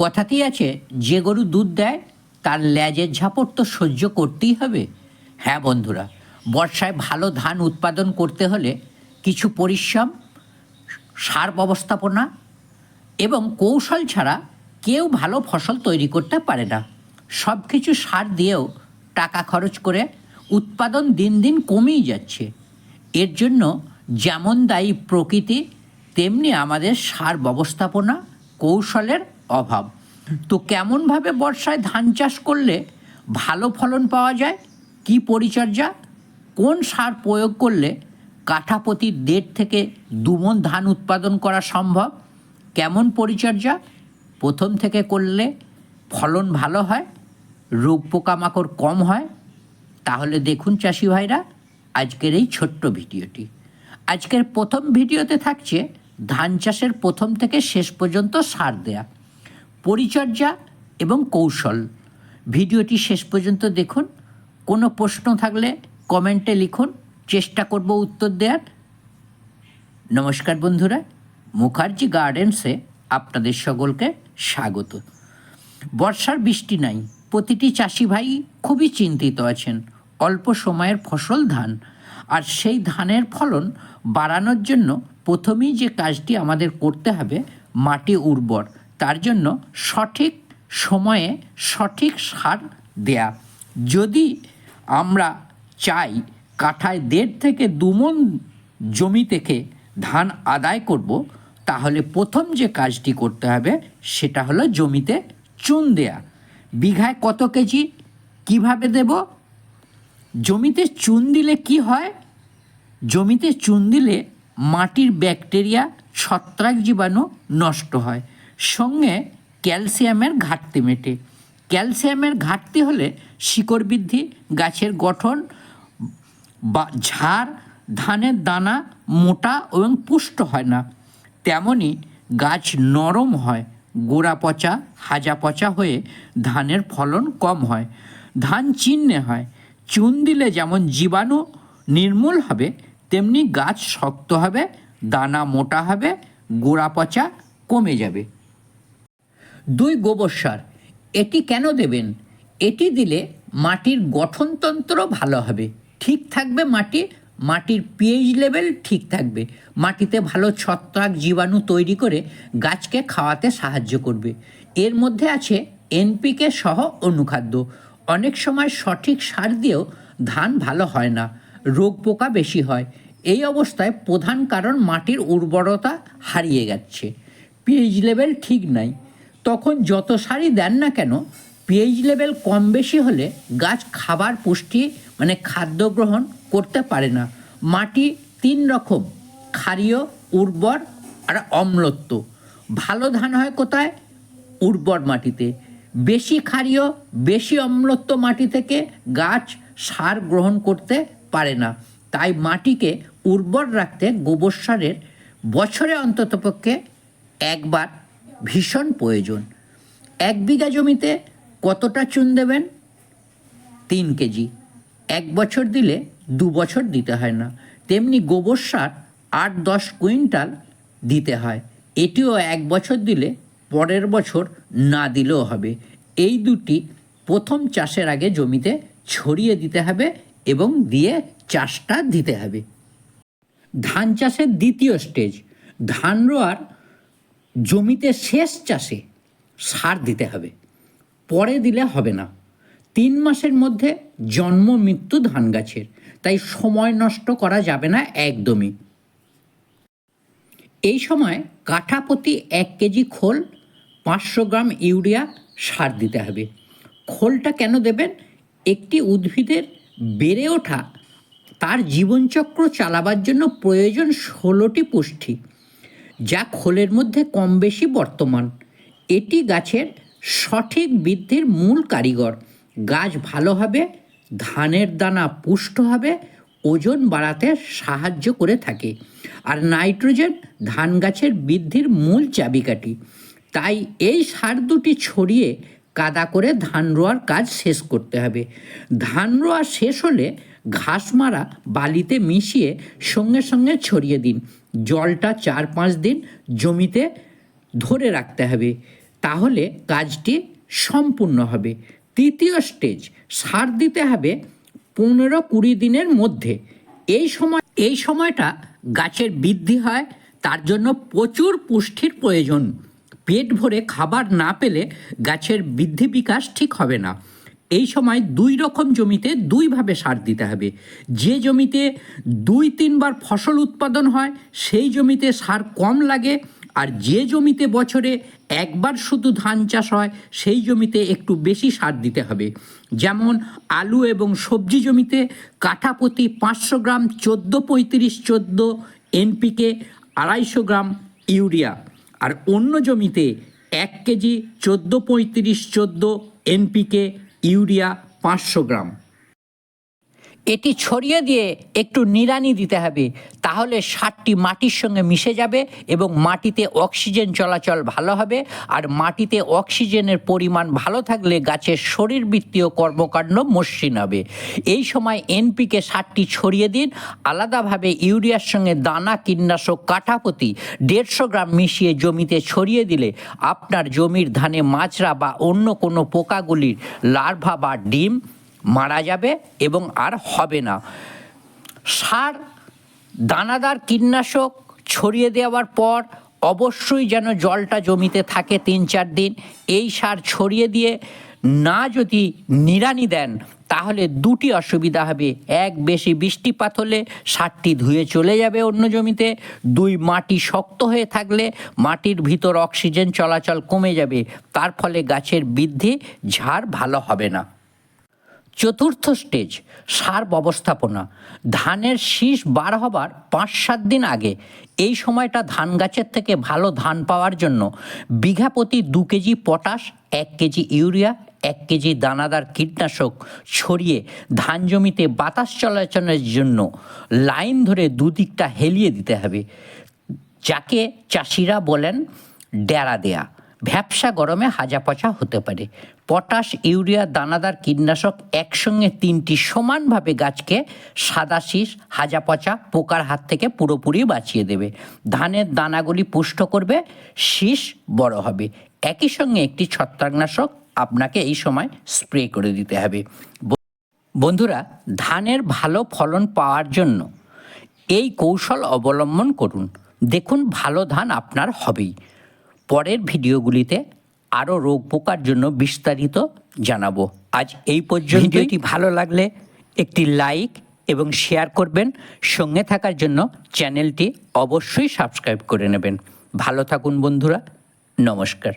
কথাতেই আছে, যে গরু দুধ দেয়, তার ল্যাজের ঝাপট তো সহ্য করতেই হবে। হ্যাঁ বন্ধুরা, বর্ষায় ভালো ধান উৎপাদন করতে হলে কিছু পরিশ্রম, সার ব্যবস্থাপনা এবং কৌশল ছাড়া কেউ ভালো ফসল তৈরি করতে পারে না। সব কিছু সার দিয়েও টাকা খরচ করে উৎপাদন দিন দিন কমেই যাচ্ছে। এর জন্য যেমন দায়ী প্রকৃতি, তেমনি আমাদের সার ব্যবস্থাপনা, কৌশলের অভাব। তো কেমনভাবে বর্ষায় ধান চাষ করলে ভালো ফলন পাওয়া যায়? কি পরিচর্যা? কোন সার প্রয়োগ করলে কাঠাপতি দেড় থেকে দুমন ধান উৎপাদন করা সম্ভব? কেমন পরিচর্যা? প্রথম থেকে করলে ফলন ভালো হয়? রোগ পোকামাকড় কম হয়? তাহলে দেখুন চাষি ভাইরা, আজকের এই ছোট্ট ভিডিওটি। আজকের প্রথম ভিডিওতে থাকছে ধান চাষের প্রথম থেকে শেষ পর্যন্ত সার দেয়া। পরিচর্যা এবং কৌশল। ভিডিওটি শেষ পর্যন্ত দেখুন। কোনো প্রশ্ন থাকলে কমেন্টে লিখুন। চেষ্টা করব উত্তর দেওয়ার। নমস্কার বন্ধুরা। মুখার্জি গার্ডেন্সে আপনাদের সকলকে স্বাগত। বর্ষার বৃষ্টি নাই। প্রতিটি চাষি ভাই খুবই চিন্তিত আছেন। অল্প সময়ের ফসল ধান। আর সেই ধানের ফলন বাড়ানোর জন্য প্রথমেই যে কাজটি আমাদের করতে হবে, মাটি উর্বর। তার জন্য সঠিক সময়ে সঠিক সার দেয়া। যদি আমরা চাই কাঠায় দেড় থেকে দুমন জমি থেকে ধান আদায় করব, তাহলে প্রথম যে কাজটি করতে হবে সেটা হলো জমিতে চুন দেয়া। বিঘায় কত কেজি, কীভাবে দেব? জমিতে চুন দিলে কি হয়? জমিতে চুন দিলে মাটির ব্যাকটেরিয়া ছত্রাক জীবাণু নষ্ট হয়। সঙ্গে ক্যালসিয়ামের ঘাটতি মেটে। ক্যালসিয়ামের ঘাটতি হলে শিকড় বৃদ্ধি, গাছের গঠন বা ঝাড়, ধানের দানা মোটা এবং পুষ্ট হয় না। তেমনি গাছ নরম হয়, গোড়া পচা, হাজা পচা হয়ে ধানের ফলন কম হয়। ধান চিহ্নে হয়, চুন দিলে যেমন জীবাণু নির্মূল হবে, তেমনি গাছ শক্ত হবে, দানা মোটা হবে, গোড়া পচা কমে যাবে। দুই গোবর সার, এটি কেন দেবেন? এটি দিলে মাটির গঠনতন্ত্র ভালো হবে। ঠিক থাকবে মাটি, মাটির পিএইচ লেভেল ঠিক থাকবে। মাটিতে ভালো ছত্রাক জীবাণু তৈরি করে গাছকে খাওয়াতে সাহায্য করবে। এর মধ্যে আছে এনপিকে সহ অনুখাদ্য। অনেক সময় সঠিক সার দিয়েও ধান ভালো হয় না, রোগ পোকা বেশি হয়। এই অবস্থায় প্রধান কারণ মাটির উর্বরতা হারিয়ে যাচ্ছে। পিএইচ লেভেল ঠিক নাই। তখন যত সারই দেন না কেন পিএইচ লেভেল কম বেশি হলে গাছ খাবার পুষ্টি মানে খাদ্য গ্রহণ করতে পারে না। মাটি তিন রকম, ক্ষারীয়, উর্বর আর অম্লত্ব। ভালো ধান হয় কোথায়? উর্বর মাটিতে। বেশি ক্ষারীয়, বেশি অম্লত্ব মাটি থেকে গাছ সার গ্রহণ করতে পারে না। তাই মাটিকে উর্বর রাখতে গোবর সারের বছরে অন্ততপক্ষে একবার ভীষণ প্রয়োজন। এক বিঘা জমিতে কতটা চুন দেবেন? তিন কেজি। এক বছর দিলে দু বছর দিতে হয় না। তেমনি গোবর সার আট দশ কুইন্টাল দিতে হয়। এটিও এক বছর দিলে পরের বছর না দিলেও হবে। এই দুটি প্রথম চাষের আগে জমিতে ছড়িয়ে দিতে হবে এবং দিয়ে চাষটা দিতে হবে। ধান চাষের দ্বিতীয় স্টেজ। ধান রোয়ার জমিতে শেষ চাষে সার দিতে হবে। পরে দিলে হবে না। তিন মাসের মধ্যে জন্ম মৃত্যু ধান গাছের, তাই সময় নষ্ট করা যাবে না একদমই। এই সময় কাঠাপতি এক কেজি খোল পাঁচশো গ্রাম ইউরিয়া সার দিতে হবে। খোলটা কেন দেবেন? একটি উদ্ভিদের বেড়ে ওঠা, তার জীবনচক্র চালাবার জন্য প্রয়োজন ষোলোটি পুষ্টি। যা খোলের মধ্যে কম বেশি বর্তমান। এটি গাছের সঠিক বৃদ্ধির মূল কারিগর। গাছ ভালো হবে, ধানের দানা পুষ্ট হবে, ওজন বাড়াতে সাহায্য করে থাকে। আর নাইট্রোজেন ধান গাছের বৃদ্ধির মূল চাবিকাঠি। তাই এই সার দুটি ছড়িয়ে কাদা করে ধান রোয়ার কাজ শেষ করতে হবে। ধান রোয়া শেষ হলে ঘাস মারা বালিতে মিশিয়ে সঙ্গে সঙ্গে ছড়িয়ে দিন। জলটা চার পাঁচ দিন জমিতে ধরে রাখতে হবে। তাহলে কাজটি সম্পূর্ণ হবে। তৃতীয় স্টেজ সার দিতে হবে পনেরো কুড়ি দিনের মধ্যে। এই সময়, এই সময়টা গাছের বৃদ্ধি হয়, তার জন্য প্রচুর পুষ্টির প্রয়োজন। পেট ভরে খাবার না পেলে গাছের বৃদ্ধি বিকাশ ঠিক হবে না। এই সময় দুই রকম জমিতে দুইভাবে সার দিতে হবে। যে জমিতে দুই তিনবার ফসল উৎপাদন হয়, সেই জমিতে সার কম লাগে, আর যে জমিতে বছরে একবার শুধু ধান চাষ হয়, সেই জমিতে একটু বেশি সার দিতে হবে। যেমন আলু এবং সবজি জমিতে কাঠাপ্রতি পাঁচশো গ্রাম, চোদ্দ, পঁয়ত্রিশ, চোদ্দ, এনপিকে আড়াইশো গ্রাম ইউরিয়া। আর অন্য জমিতে এক কেজি, চোদ্দ, পঁয়ত্রিশ, চোদ্দ, এনপিকে ইউরিয়া পাঁচশো গ্রাম। এটি ছড়িয়ে দিয়ে একটু নিড়ানি দিতে হবে। তাহলে সারটি মাটির সঙ্গে মিশে যাবে এবং মাটিতে অক্সিজেন চলাচল ভালো হবে। আর মাটিতে অক্সিজেনের পরিমাণ ভালো থাকলে গাছের শরীরবৃত্তীয় কর্মকাণ্ড মসৃণ হবে। এই সময় এনপিকে সারটি ছড়িয়ে দিন। আলাদাভাবে ইউরিয়ার সঙ্গে দানা, কীটনাশক কাঠাপতি দেড়শো গ্রাম মিশিয়ে জমিতে ছড়িয়ে দিলে আপনার জমির ধানে মাছরা বা অন্য কোনো পোকাগুলির লার্ভা বা ডিম মারা যাবে এবং আর হবে না। সার, দানাদার কীটনাশক ছড়িয়ে দেওয়ার পর অবশ্যই যেন জলটা জমিতে থাকে তিন চার দিন। এই সার ছড়িয়ে দিয়ে না যদি নিড়ানি দেন, তাহলে দুটি অসুবিধা হবে। এক, বেশি বৃষ্টিপাত হলে সারটি ধুয়ে চলে যাবে অন্য জমিতে। দুই, মাটি শক্ত হয়ে থাকলে মাটির ভিতর অক্সিজেন চলাচল কমে যাবে। তার ফলে গাছের বৃদ্ধি, ঝাড় ভালো হবে না। চতুর্থ স্টেজ সার ব্যবস্থাপনা ধানের শীষ বার হবার পাঁচ সাত দিন আগে, এই সময়টা ধান গাছের থেকে ভালো ধান পাওয়ার জন্য বিঘা প্রতি দু কেজি পটাশ, এক কেজি ইউরিয়া, এক কেজি দানাদার কীটনাশক ছড়িয়ে ধান জমিতে বাতাস চলাচলের জন্য লাইন ধরে দুদিকটা হেলিয়ে দিতে হবে। যাকে চাষিরা বলেন, ডেরা দেয়া। ভ্যাপসা গরমে হাজা পচা হতে পারে। পটাশ ইউরিয়া দানাদার কীটনাশক একসঙ্গে তিনটি সমানভাবে গাছকে সাদা শীষ হাজা পচা পোকার হাত থেকে পুরোপুরি বাঁচিয়ে দেবে। ধানের দানাগুলি পুষ্ট করবে, শীষ বড় হবে। একই সঙ্গে একটি ছত্রাকনাশক আপনাকে এই সময় স্প্রে করে দিতে হবে। বন্ধুরা, ধানের ভালো ফলন পাওয়ার জন্য এই কৌশল অবলম্বন করুন। দেখুন ভালো ধান আপনার হবেই। পরের ভিডিওগুলিতে আরও রোগ পোকার জন্য বিস্তারিত জানাব। আজ এই পর্যন্ত ভিডিওটি ভালো লাগলে একটি লাইক এবং শেয়ার করবেন। সঙ্গে থাকার জন্য চ্যানেলটি অবশ্যই সাবস্ক্রাইব করে নেবেন। ভালো থাকুন বন্ধুরা। নমস্কার।